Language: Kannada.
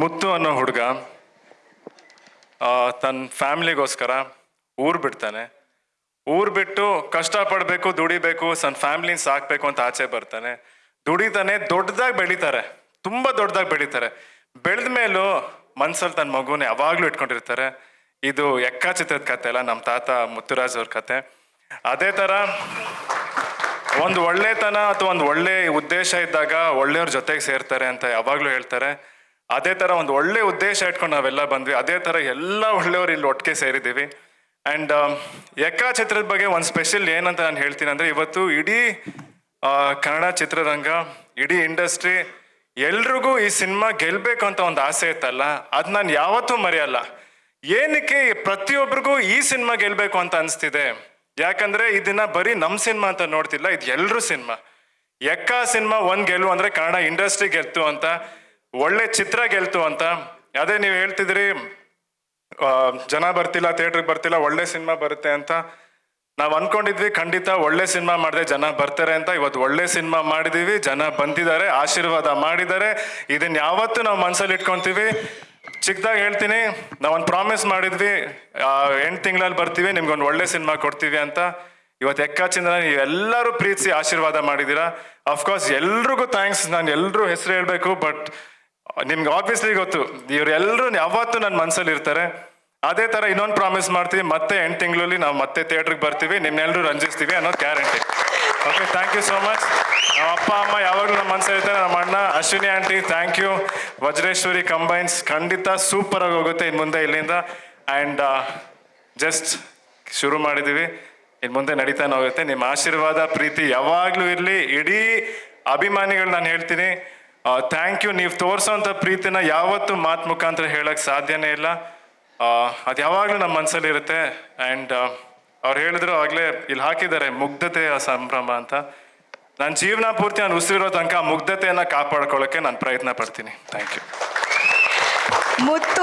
ಮುತ್ತು ಅನ್ನೋ ಹುಡುಗ ತನ್ನ ಫ್ಯಾಮಿಲಿಗೋಸ್ಕರ ಊರು ಬಿಡ್ತಾನೆ. ಊರು ಬಿಟ್ಟು ಕಷ್ಟಪಡಬೇಕು, ದುಡಿಬೇಕು ತನ್ನ ಫ್ಯಾಮ್ಲಿನ ಸಾಕಬೇಕು ಅಂತ ಆಚೆ ಬರ್ತಾನೆ. ದುಡಿತಾನೆ ದೊಡ್ಡದಾಗಿ ಬೆಳೀತಾರೆ, ತುಂಬ ದೊಡ್ಡದಾಗಿ ಬೆಳೀತಾರೆ. ಬೆಳೆದ ಮೇಲೂ ಮನ್ಸಲ್ಲಿ ತನ್ನ ಮಗುನ ಯಾವಾಗಲೂ ಇಟ್ಕೊಂಡಿರ್ತಾರೆ. ಇದು ಎಕ್ಕ ಚಿತ್ರದ ಕತೆ ಅಲ್ಲ ನಮ್ಮ ತಾತ ಮುತ್ತುರಾಜ್ ಅವ್ರ ಕತೆ. ಅದೇ ಥರ ಒಂದು ಒಳ್ಳೆತನ ಅಥವಾ ಒಂದು ಒಳ್ಳೆ ಉದ್ದೇಶ ಇದ್ದಾಗ ಒಳ್ಳೆಯವ್ರ ಜೊತೆಗೆ ಸೇರ್ತಾರೆ ಅಂತ ಯಾವಾಗಲೂ ಹೇಳ್ತಾರೆ. ಅದೇ ಥರ ಒಂದು ಒಳ್ಳೆ ಉದ್ದೇಶ ಇಟ್ಕೊಂಡು ನಾವೆಲ್ಲ ಬಂದ್ವಿ. ಅದೇ ಥರ ಎಲ್ಲ ಒಳ್ಳೆಯವರು ಇಲ್ಲಿ ಒಟ್ಟಿಗೆ ಸೇರಿದ್ದೀವಿ. ಆ್ಯಂಡ್ ಯಕ್ಕಾ ಚಿತ್ರದ ಬಗ್ಗೆ ಒಂದು ಸ್ಪೆಷಲ್ ಏನಂತ ನಾನು ಹೇಳ್ತೀನಿ ಅಂದರೆ ಇವತ್ತು ಇಡೀ ಕನ್ನಡ ಚಿತ್ರರಂಗ, ಇಡೀ ಇಂಡಸ್ಟ್ರಿ ಎಲ್ರಿಗೂ ಈ ಸಿನಿಮಾ ಗೆಲ್ಲಬೇಕು ಅಂತ ಒಂದು ಆಸೆ ಇತ್ತಲ್ಲ? ಅದು ನಾನು ಯಾವತ್ತೂ ಮರೆಯಲ್ಲ. ಏನಕ್ಕೆ ಪ್ರತಿಯೊಬ್ಬರಿಗೂ ಈ ಸಿನಿಮಾ ಗೆಲ್ಲಬೇಕು ಅಂತ ಅನಿಸ್ತಿದೆ? ಯಾಕಂದ್ರೆ ಇದನ್ನ ಬರೀ ನಮ್ಮ ಸಿನಿಮಾ ಅಂತ ನೋಡ್ತಿಲ್ಲ, ಇದು ಎಲ್ಲರೂ ಸಿನಿಮಾ. ಎಕ್ಕ ಸಿನಿಮಾ ಒಂದ್ ಗೆಲ್ಲು ಅಂದ್ರೆ ಕನ್ನಡ ಇಂಡಸ್ಟ್ರಿ ಗೆಲ್ತು ಅಂತ ಒಳ್ಳೆ ಚಿತ್ರ ಗೆಲ್ತು ಅಂತ. ಅದೇ ನೀವು ಹೇಳ್ತಿದ್ರಿ ಜನ ಬರ್ತಿಲ್ಲ, ಥಿಯೇಟ್ರಿಗೆ ಬರ್ತಿಲ್ಲ, ಒಳ್ಳೆ ಸಿನಿಮಾ ಬರುತ್ತೆ ಅಂತ. ನಾವು ಅನ್ಕೊಂಡಿದ್ವಿ, ಖಂಡಿತ ಒಳ್ಳೆ ಸಿನಿಮಾ ಮಾಡಿದೆ ಜನ ಬರ್ತಾರೆ ಅಂತ. ಇವತ್ತು ಒಳ್ಳೆ ಸಿನಿಮಾ ಮಾಡಿದೀವಿ, ಜನ ಬಂದಿದ್ದಾರೆ, ಆಶೀರ್ವಾದ ಮಾಡಿದ್ದಾರೆ. ಇದನ್ನ ಯಾವತ್ತು ನಾವು ಮನಸ್ಸಲ್ಲಿ ಇಟ್ಕೊಂತೀವಿ? ಚಿಕ್ಕದಾಗಿ ಹೇಳ್ತೀನಿ, ನಾವೊಂದು ಪ್ರಾಮಿಸ್ ಮಾಡಿದ್ವಿ ಎಂಟು ತಿಂಗಳಲ್ಲಿ ಬರ್ತೀವಿ, ನಿಮ್ಗೊಂದು ಒಳ್ಳೆ ಸಿನಿಮಾ ಕೊಡ್ತೀವಿ ಅಂತ. ಇವತ್ತು ಎಕ್ಕಾಚಿಂದ ನೀವು ಎಲ್ಲರೂ ಪ್ರೀತಿಸಿ ಆಶೀರ್ವಾದ ಮಾಡಿದ್ದೀರಾ ಅಫ್ಕೋರ್ಸ್ ಎಲ್ರಿಗೂ ಥ್ಯಾಂಕ್ಸ್ ನಾನು ಎಲ್ಲರೂ ಹೆಸರು ಹೇಳಬೇಕು ಬಟ್ ನಿಮ್ಗೆ ಆಬ್ವಿಯಸ್ಲಿ ಗೊತ್ತು. ಇವರೆಲ್ಲರೂ ಯಾವತ್ತೂ ನನ್ನ ಮನಸ್ಸಲ್ಲಿ ಇರ್ತಾರೆ. ಅದೇ ಥರ ಇನ್ನೊಂದು ಪ್ರಾಮಿಸ್ ಮಾಡ್ತೀವಿ. ಮತ್ತೆ ಎಂಟು ತಿಂಗಳಲ್ಲಿ ನಾವು ಮತ್ತೆ ಥಿಯೇಟ್ರಿಗೆ ಬರ್ತೀವಿ. ನಿಮ್ನೆಲ್ಲರೂ ರಂಜಿಸ್ತೀವಿ ಅನ್ನೋದು guarantee okay thank you so much ನಮ್ಮ ಅಪ್ಪ, ಅಮ್ಮ ಯಾವಾಗಲೂ ನಮ್ಮ ಮನಸ್ಸಲ್ಲಿ ಇರ್ತಾರೆ. ನಮ್ಮ ಅಣ್ಣ, Ashwini aunty thank you Vajreshwari combines ಖಂಡಿತ ಸೂಪರ್ ಆಗಿ ಹೋಗುತ್ತೆ ಇನ್ನು ಮುಂದೆ ಇಲ್ಲಿಂದ. ಆ್ಯಂಡ್ ಜಸ್ಟ್ ಶುರು ಮಾಡಿದ್ದೀವಿ ಇನ್ನು ಮುಂದೆ ನಡೀತಾನೆ ಹೋಗುತ್ತೆ. ನಿಮ್ಮ ಆಶೀರ್ವಾದ, ಪ್ರೀತಿ ಯಾವಾಗಲೂ ಇರಲಿ. ಇಡೀ ಅಭಿಮಾನಿಗಳು ನಾನು ಹೇಳ್ತೀನಿ. ಥ್ಯಾಂಕ್ ಯು ನೀವು ತೋರಿಸೋಂಥ ಪ್ರೀತಿನ ಯಾವತ್ತೂ ಮಾತು ಮುಖಾಂತರ ಹೇಳಕ್ ಸಾಧ್ಯನೇ ಇಲ್ಲ. ಅದು ಯಾವಾಗಲೂ ನಮ್ಮ ಮನಸ್ಸಲ್ಲಿ ಇರುತ್ತೆ. ಆ್ಯಂಡ್ ಅವ್ರು ಹೇಳಿದ್ರು ಆಗಲೇ ಇಲ್ಲಿ ಹಾಕಿದ್ದಾರೆ ಮುಗ್ಧತೆಯ ಸಂಭ್ರಮ ಅಂತ. ನನ್ನ ಜೀವನ ಪೂರ್ತಿ ನಾನು ಉಸಿರಿರೋ ತನಕ ಆ ಮುಗ್ಧತೆಯನ್ನು ಕಾಪಾಡ್ಕೊಳ್ಳೋಕ್ಕೆ ನಾನು ಪ್ರಯತ್ನ ಪಡ್ತೀನಿ. Thank you Muthu